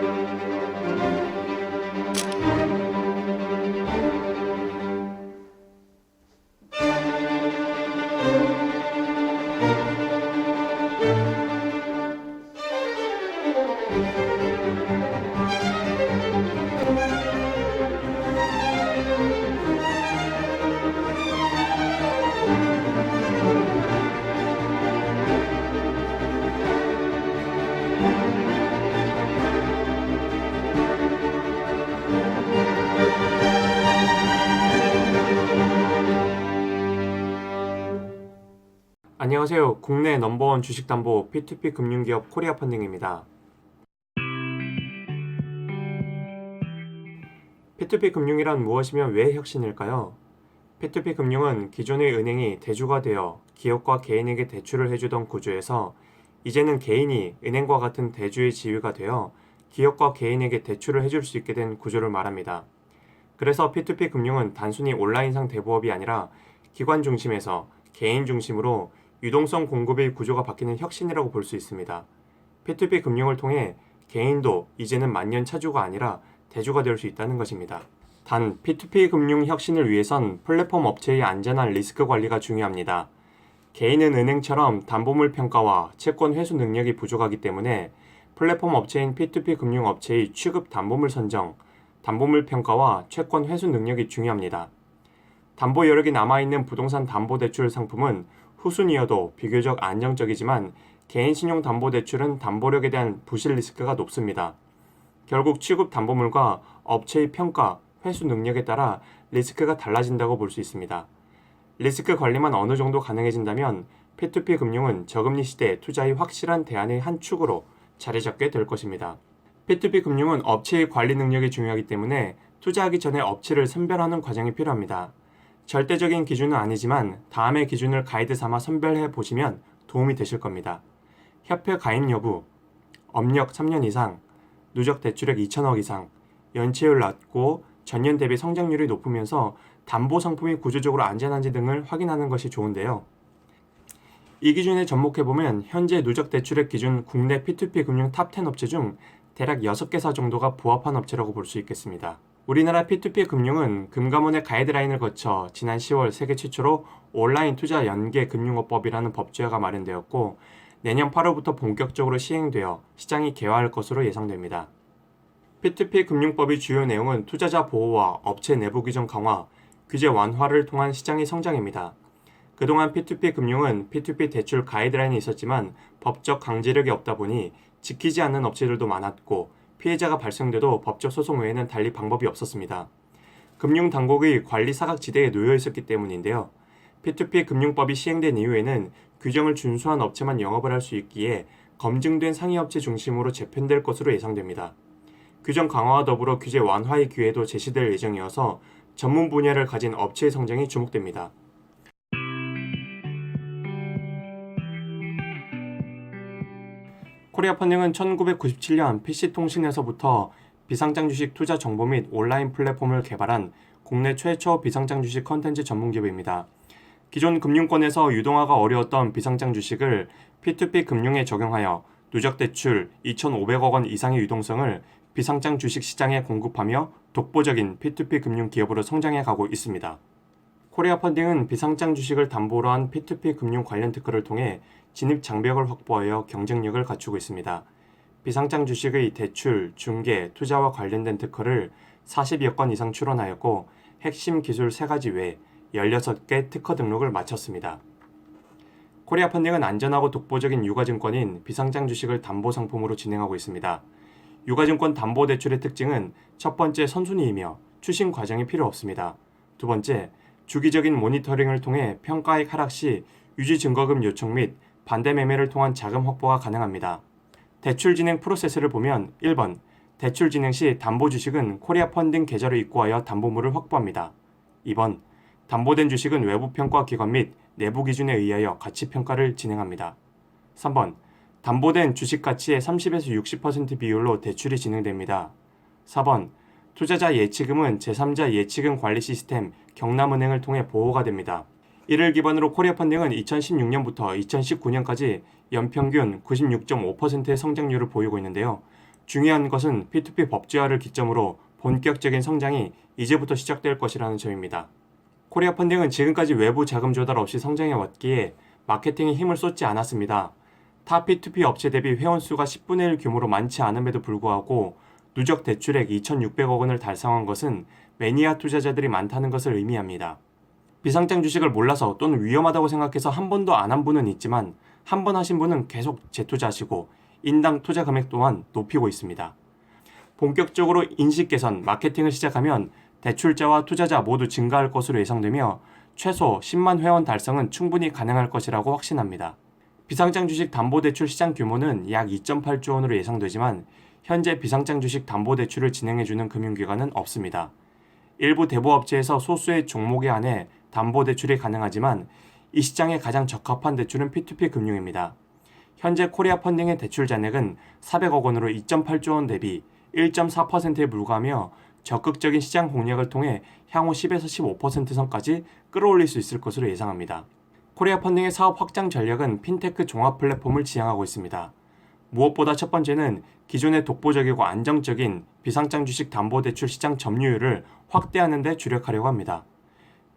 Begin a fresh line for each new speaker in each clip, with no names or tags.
Thank you. 안녕하세요. 국내 넘버원 주식담보 P2P 금융기업 코리아 펀딩입니다. P2P 금융이란 무엇이며 왜 혁신일까요? P2P 금융은 기존의 은행이 대주가 되어 기업과 개인에게 대출을 해주던 구조에서 이제는 개인이 은행과 같은 대주의 지위가 되어 기업과 개인에게 대출을 해줄 수 있게 된 구조를 말합니다. 그래서 P2P 금융은 단순히 온라인상 대부업이 아니라 기관 중심에서 개인 중심으로 유동성 공급의 구조가 바뀌는 혁신이라고 볼 수 있습니다. P2P 금융을 통해 개인도 이제는 만년 차주가 아니라 대주가 될 수 있다는 것입니다. 단 P2P 금융 혁신을 위해선 플랫폼 업체의 안전한 리스크 관리가 중요합니다. 개인은 은행처럼 담보물 평가와 채권 회수 능력이 부족하기 때문에 플랫폼 업체인 P2P 금융 업체의 취급 담보물 선정, 담보물 평가와 채권 회수 능력이 중요합니다. 담보 여력이 남아있는 부동산 담보 대출 상품은 후순위여도 비교적 안정적이지만 개인 신용 담보 대출은 담보력에 대한 부실 리스크가 높습니다. 결국 취급 담보물과 업체의 평가, 회수 능력에 따라 리스크가 달라진다고 볼 수 있습니다. 리스크 관리만 어느 정도 가능해진다면 P2P 금융은 저금리 시대 투자의 확실한 대안의 한 축으로 자리 잡게 될 것입니다. P2P 금융은 업체의 관리 능력이 중요하기 때문에 투자하기 전에 업체를 선별하는 과정이 필요합니다. 절대적인 기준은 아니지만 다음의 기준을 가이드 삼아 선별해 보시면 도움이 되실 겁니다. 협회 가입 여부, 업력 3년 이상, 누적 대출액 2천억 이상, 연체율 낮고 전년 대비 성장률이 높으면서 담보 상품이 구조적으로 안전한지 등을 확인하는 것이 좋은데요. 이 기준에 접목해 보면 현재 누적 대출액 기준 국내 P2P 금융 탑 10 업체 중 대략 6개사 정도가 부합한 업체라고 볼 수 있겠습니다. 우리나라 P2P 금융은 금감원의 가이드라인을 거쳐 지난 10월 세계 최초로 온라인 투자 연계 금융업법이라는 법제화가 마련되었고 내년 8월부터 본격적으로 시행되어 시장이 개화할 것으로 예상됩니다. P2P 금융법의 주요 내용은 투자자 보호와 업체 내부 규정 강화, 규제 완화를 통한 시장의 성장입니다. 그동안 P2P 금융은 P2P 대출 가이드라인이 있었지만 법적 강제력이 없다 보니 지키지 않는 업체들도 많았고 피해자가 발생돼도 법적 소송 외에는 달리 방법이 없었습니다. 금융당국의 관리 사각지대에 놓여 있었기 때문인데요. P2P 금융법이 시행된 이후에는 규정을 준수한 업체만 영업을 할 수 있기에 검증된 상위업체 중심으로 재편될 것으로 예상됩니다. 규정 강화와 더불어 규제 완화의 기회도 제시될 예정이어서 전문 분야를 가진 업체의 성장이 주목됩니다. 코리아 펀딩은 1997년 PC통신에서부터 비상장 주식 투자 정보 및 온라인 플랫폼을 개발한 국내 최초 비상장 주식 컨텐츠 전문 기업입니다. 기존 금융권에서 유동화가 어려웠던 비상장 주식을 P2P 금융에 적용하여 누적 대출 2,500억 원 이상의 유동성을 비상장 주식 시장에 공급하며 독보적인 P2P 금융 기업으로 성장해 가고 있습니다. 코리아 펀딩은 비상장 주식을 담보로 한 P2P 금융 관련 특허를 통해 진입 장벽을 확보하여 경쟁력을 갖추고 있습니다. 비상장 주식의 대출, 중개, 투자와 관련된 특허를 40여 건 이상 출원하였고 핵심 기술 3가지 외 16개 특허 등록을 마쳤습니다. 코리아 펀딩은 안전하고 독보적인 유가증권인 비상장 주식을 담보 상품으로 진행하고 있습니다. 유가증권 담보 대출의 특징은 첫 번째 선순위이며 추신 과정이 필요 없습니다. 두 번째, 주기적인 모니터링을 통해 평가액 하락 시 유지 증거금 요청 및 반대 매매를 통한 자금 확보가 가능합니다. 대출 진행 프로세스를 보면 1번 대출 진행 시 담보 주식은 코리아 펀딩 계좌로 입고하여 담보물을 확보합니다. 2번 담보된 주식은 외부 평가 기관 및 내부 기준에 의하여 가치 평가를 진행합니다. 3번 담보된 주식 가치의 30에서 60% 비율로 대출이 진행됩니다. 4번 투자자 예치금은 제3자 예치금 관리 시스템 경남은행을 통해 보호가 됩니다. 이를 기반으로 코리아 펀딩은 2016년부터 2019년까지 연평균 96.5%의 성장률을 보이고 있는데요. 중요한 것은 P2P 법제화를 기점으로 본격적인 성장이 이제부터 시작될 것이라는 점입니다. 코리아 펀딩은 지금까지 외부 자금 조달 없이 성장해 왔기에 마케팅에 힘을 쏟지 않았습니다. 타 P2P 업체 대비 회원 수가 10분의 1 규모로 많지 않음에도 불구하고 누적 대출액 2,600억 원을 달성한 것은 매니아 투자자들이 많다는 것을 의미합니다. 비상장 주식을 몰라서 또는 위험하다고 생각해서 한 번도 안 한 분은 있지만 한 번 하신 분은 계속 재투자하시고 인당 투자 금액 또한 높이고 있습니다. 본격적으로 인식 개선, 마케팅을 시작하면 대출자와 투자자 모두 증가할 것으로 예상되며 최소 10만 회원 달성은 충분히 가능할 것이라고 확신합니다. 비상장 주식 담보대출 시장 규모는 약 2.8조 원으로 예상되지만 현재 비상장 주식 담보 대출을 진행해주는 금융기관은 없습니다. 일부 대부업체에서 소수의 종목에 한해 담보 대출이 가능하지만 이 시장에 가장 적합한 대출은 P2P 금융입니다. 현재 코리아 펀딩의 대출 잔액은 400억 원으로 2.8조 원 대비 1.4%에 불과하며 적극적인 시장 공략을 통해 향후 10에서 15% 선까지 끌어올릴 수 있을 것으로 예상합니다. 코리아 펀딩의 사업 확장 전략은 핀테크 종합 플랫폼을 지향하고 있습니다. 무엇보다 첫 번째는 기존의 독보적이고 안정적인 비상장 주식 담보대출 시장 점유율을 확대하는 데 주력하려고 합니다.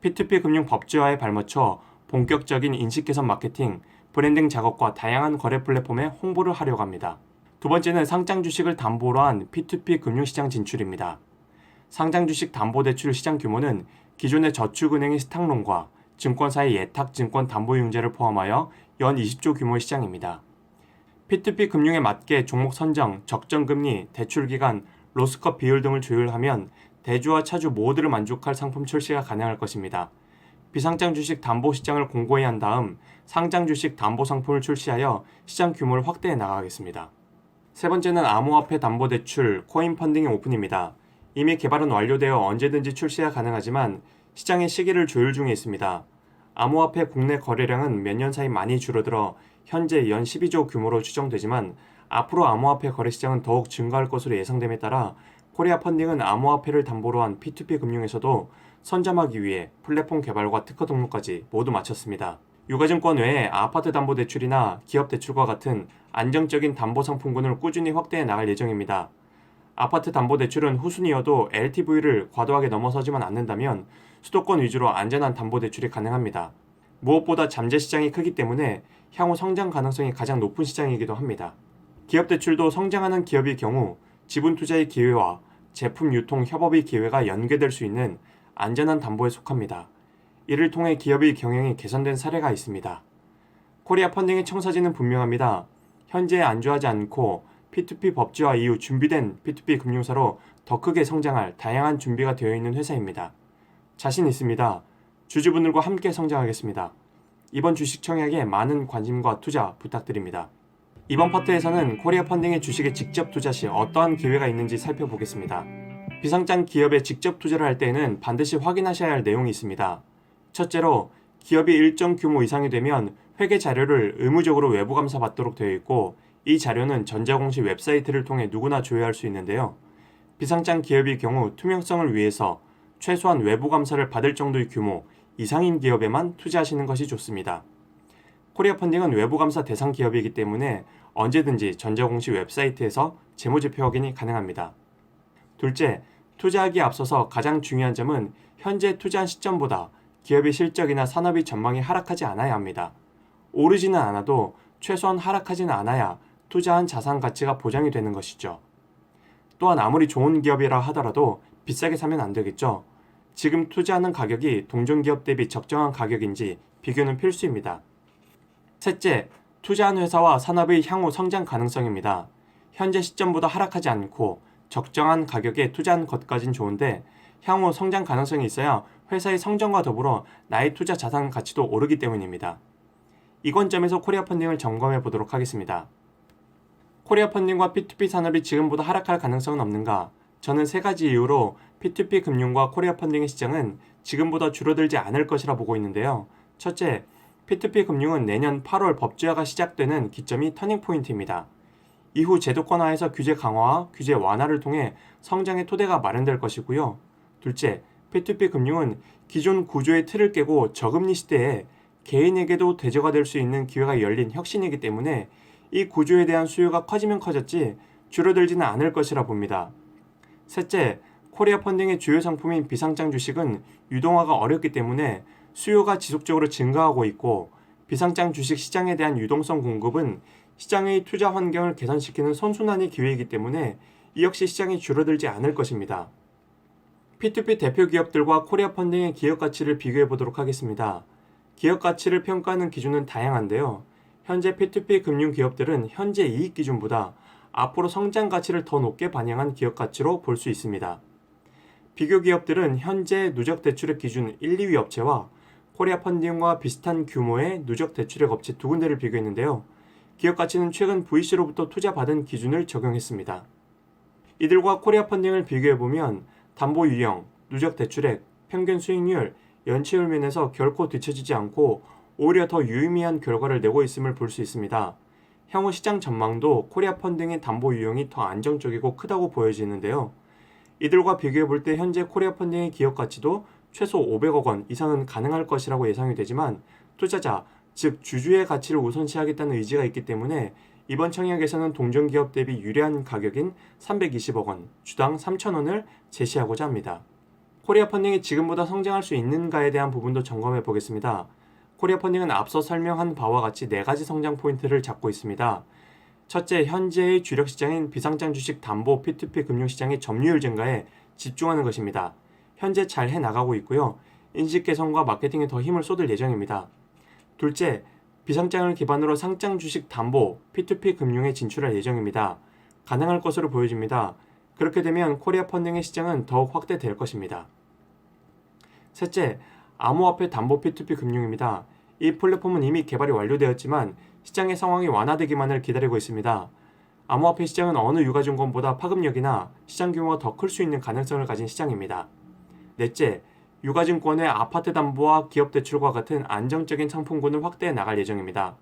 P2P 금융 법제화에 발맞춰 본격적인 인식 개선 마케팅, 브랜딩 작업과 다양한 거래 플랫폼에 홍보를 하려고 합니다. 두 번째는 상장 주식을 담보로 한 P2P 금융시장 진출입니다. 상장 주식 담보대출 시장 규모는 기존의 저축은행의 스탁론과 증권사의 예탁 증권 담보융자를 포함하여 연 20조 규모의 시장입니다. P2P 금융에 맞게 종목 선정, 적정 금리, 대출 기간, 로스컵 비율 등을 조율하면 대주와 차주 모두를 만족할 상품 출시가 가능할 것입니다. 비상장 주식 담보 시장을 공고히 한 다음 상장 주식 담보 상품을 출시하여 시장 규모를 확대해 나가겠습니다. 세 번째는 암호화폐 담보 대출 코인 펀딩의 오픈입니다. 이미 개발은 완료되어 언제든지 출시가 가능하지만 시장의 시기를 조율 중에 있습니다. 암호화폐 국내 거래량은 몇 년 사이 많이 줄어들어 현재 연 12조 규모로 추정되지만 앞으로 암호화폐 거래 시장은 더욱 증가할 것으로 예상됨에 따라 코리아 펀딩은 암호화폐를 담보로 한 P2P 금융에서도 선점하기 위해 플랫폼 개발과 특허 등록까지 모두 마쳤습니다. 유가증권 외에 아파트 담보 대출이나 기업 대출과 같은 안정적인 담보 상품군을 꾸준히 확대해 나갈 예정입니다. 아파트 담보 대출은 후순위여도 LTV를 과도하게 넘어서지만 않는다면 수도권 위주로 안전한 담보 대출이 가능합니다. 무엇보다 잠재 시장이 크기 때문에 향후 성장 가능성이 가장 높은 시장이기도 합니다. 기업 대출도 성장하는 기업의 경우 지분 투자의 기회와 제품 유통 협업의 기회가 연계될 수 있는 안전한 담보에 속합니다. 이를 통해 기업의 경영이 개선된 사례가 있습니다. 코리아 펀딩의 청사진은 분명합니다. 현재 안주하지 않고 P2P 법제화 이후 준비된 P2P 금융사로 더 크게 성장할 다양한 준비가 되어 있는 회사입니다. 자신 있습니다. 주주분들과 함께 성장하겠습니다. 이번 주식 청약에 많은 관심과 투자 부탁드립니다. 이번 파트에서는 코리아 펀딩의 주식에 직접 투자 시 어떠한 기회가 있는지 살펴보겠습니다. 비상장 기업에 직접 투자를 할 때에는 반드시 확인하셔야 할 내용이 있습니다. 첫째로 기업이 일정 규모 이상이 되면 회계 자료를 의무적으로 외부 감사 받도록 되어 있고 이 자료는 전자공시 웹사이트를 통해 누구나 조회할 수 있는데요. 비상장 기업의 경우 투명성을 위해서 최소한 외부 감사를 받을 정도의 규모 이상인 기업에만 투자하시는 것이 좋습니다. 코리아 펀딩은 외부 감사 대상 기업이기 때문에 언제든지 전자공시 웹사이트에서 재무제표 확인이 가능합니다. 둘째, 투자하기에 앞서서 가장 중요한 점은 현재 투자한 시점보다 기업의 실적이나 산업의 전망이 하락하지 않아야 합니다. 오르지는 않아도 최소한 하락하지는 않아야 투자한 자산 가치가 보장이 되는 것이죠. 또한 아무리 좋은 기업이라 하더라도 비싸게 사면 안 되겠죠. 지금 투자하는 가격이 동종 기업 대비 적정한 가격인지 비교는 필수입니다. 셋째, 투자한 회사와 산업의 향후 성장 가능성입니다. 현재 시점보다 하락하지 않고 적정한 가격에 투자한 것까진 좋은데 향후 성장 가능성이 있어야 회사의 성장과 더불어 나의 투자 자산 가치도 오르기 때문입니다. 이 관점에서 코리아 펀딩을 점검해 보도록 하겠습니다. 코리아 펀딩과 P2P 산업이 지금보다 하락할 가능성은 없는가? 저는 세 가지 이유로 P2P 금융과 코리아 펀딩의 시장은 지금보다 줄어들지 않을 것이라 보고 있는데요. 첫째, P2P 금융은 내년 8월 법제화가 시작되는 기점이 터닝포인트입니다. 이후 제도권화에서 규제 강화와 규제 완화를 통해 성장의 토대가 마련될 것이고요. 둘째, P2P 금융은 기존 구조의 틀을 깨고 저금리 시대에 개인에게도 대조가 될 수 있는 기회가 열린 혁신이기 때문에 이 구조에 대한 수요가 커지면 커졌지 줄어들지는 않을 것이라 봅니다. 셋째, 코리아 펀딩의 주요 상품인 비상장 주식은 유동화가 어렵기 때문에 수요가 지속적으로 증가하고 있고 비상장 주식 시장에 대한 유동성 공급은 시장의 투자 환경을 개선시키는 선순환의 기회이기 때문에 이 역시 시장이 줄어들지 않을 것입니다. P2P 대표 기업들과 코리아 펀딩의 기업 가치를 비교해 보도록 하겠습니다. 기업 가치를 평가하는 기준은 다양한데요. 현재 P2P 금융 기업들은 현재 이익 기준보다 앞으로 성장 가치를 더 높게 반영한 기업 가치로 볼 수 있습니다. 비교 기업들은 현재 누적 대출액 기준 1, 2위 업체와 코리아 펀딩과 비슷한 규모의 누적 대출액 업체 두 군데를 비교했는데요. 기업 가치는 최근 VC로부터 투자받은 기준을 적용했습니다. 이들과 코리아 펀딩을 비교해 보면 담보 유형, 누적 대출액, 평균 수익률, 연체율 면에서 결코 뒤처지지 않고 오히려 더 유의미한 결과를 내고 있음을 볼 수 있습니다. 향후 시장 전망도 코리아 펀딩의 담보 유형이 더 안정적이고 크다고 보여지는데요. 이들과 비교해 볼 때 현재 코리아 펀딩의 기업 가치도 최소 500억 원 이상은 가능할 것이라고 예상이 되지만 투자자, 즉 주주의 가치를 우선시하겠다는 의지가 있기 때문에 이번 청약에서는 동종 기업 대비 유리한 가격인 320억 원, 주당 3,000원을 제시하고자 합니다. 코리아 펀딩이 지금보다 성장할 수 있는가에 대한 부분도 점검해 보겠습니다. 코리아 펀딩은 앞서 설명한 바와 같이 네 가지 성장 포인트를 잡고 있습니다. 첫째, 현재의 주력 시장인 비상장 주식 담보 P2P 금융 시장의 점유율 증가에 집중하는 것입니다. 현재 잘 해 나가고 있고요. 인식 개선과 마케팅에 더 힘을 쏟을 예정입니다. 둘째, 비상장을 기반으로 상장 주식 담보 P2P 금융에 진출할 예정입니다. 가능할 것으로 보여집니다. 그렇게 되면 코리아 펀딩의 시장은 더욱 확대될 것입니다. 셋째, 암호화폐 담보 P2P 금융입니다. 이 플랫폼은 이미 개발이 완료되었지만 시장의 상황이 완화되기만을 기다리고 있습니다. 암호화폐 시장은 어느 유가증권보다 파급력이나 시장 규모가 더 클 수 있는 가능성을 가진 시장입니다. 넷째, 유가증권의 아파트 담보와 기업 대출과 같은 안정적인 상품군을 확대해 나갈 예정입니다.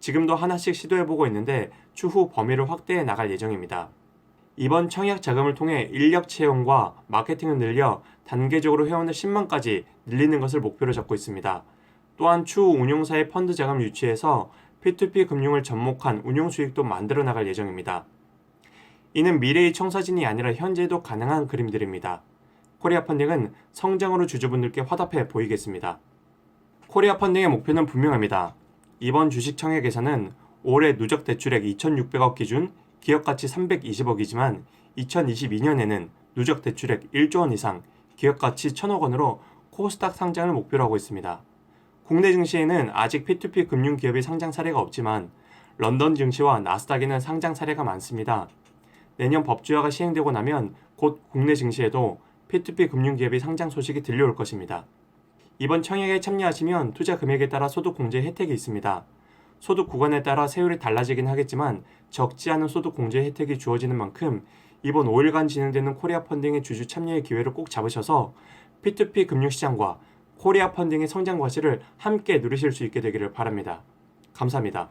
지금도 하나씩 시도해보고 있는데 추후 범위를 확대해 나갈 예정입니다. 이번 청약 자금을 통해 인력 채용과 마케팅을 늘려 단계적으로 회원을 10만까지 늘리는 것을 목표로 잡고 있습니다. 또한 추후 운용사의 펀드 자금을 유치해서 P2P 금융을 접목한 운용 수익도 만들어 나갈 예정입니다. 이는 미래의 청사진이 아니라 현재도 가능한 그림들입니다. 코리아 펀딩은 성장으로 주주분들께 화답해 보이겠습니다. 코리아 펀딩의 목표는 분명합니다. 이번 주식 청약에서는 올해 누적 대출액 2,600억 기준 기업 가치 320억이지만 2022년에는 누적 대출액 1조 원 이상 기업 가치 1,000억 원으로 코스닥 상장을 목표로 하고 있습니다. 국내 증시에는 아직 P2P 금융 기업의 상장 사례가 없지만 런던 증시와 나스닥에는 상장 사례가 많습니다. 내년 법제화가 시행되고 나면 곧 국내 증시에도 P2P 금융 기업의 상장 소식이 들려올 것입니다. 이번 청약에 참여하시면 투자 금액에 따라 소득 공제 혜택이 있습니다. 소득 구간에 따라 세율이 달라지긴 하겠지만 적지 않은 소득 공제 혜택이 주어지는 만큼 이번 5일간 진행되는 코리아 펀딩의 주주 참여의 기회를 꼭 잡으셔서 P2P 금융시장과 코리아 펀딩의 성장 과실을 함께 누리실 수 있게 되기를 바랍니다. 감사합니다.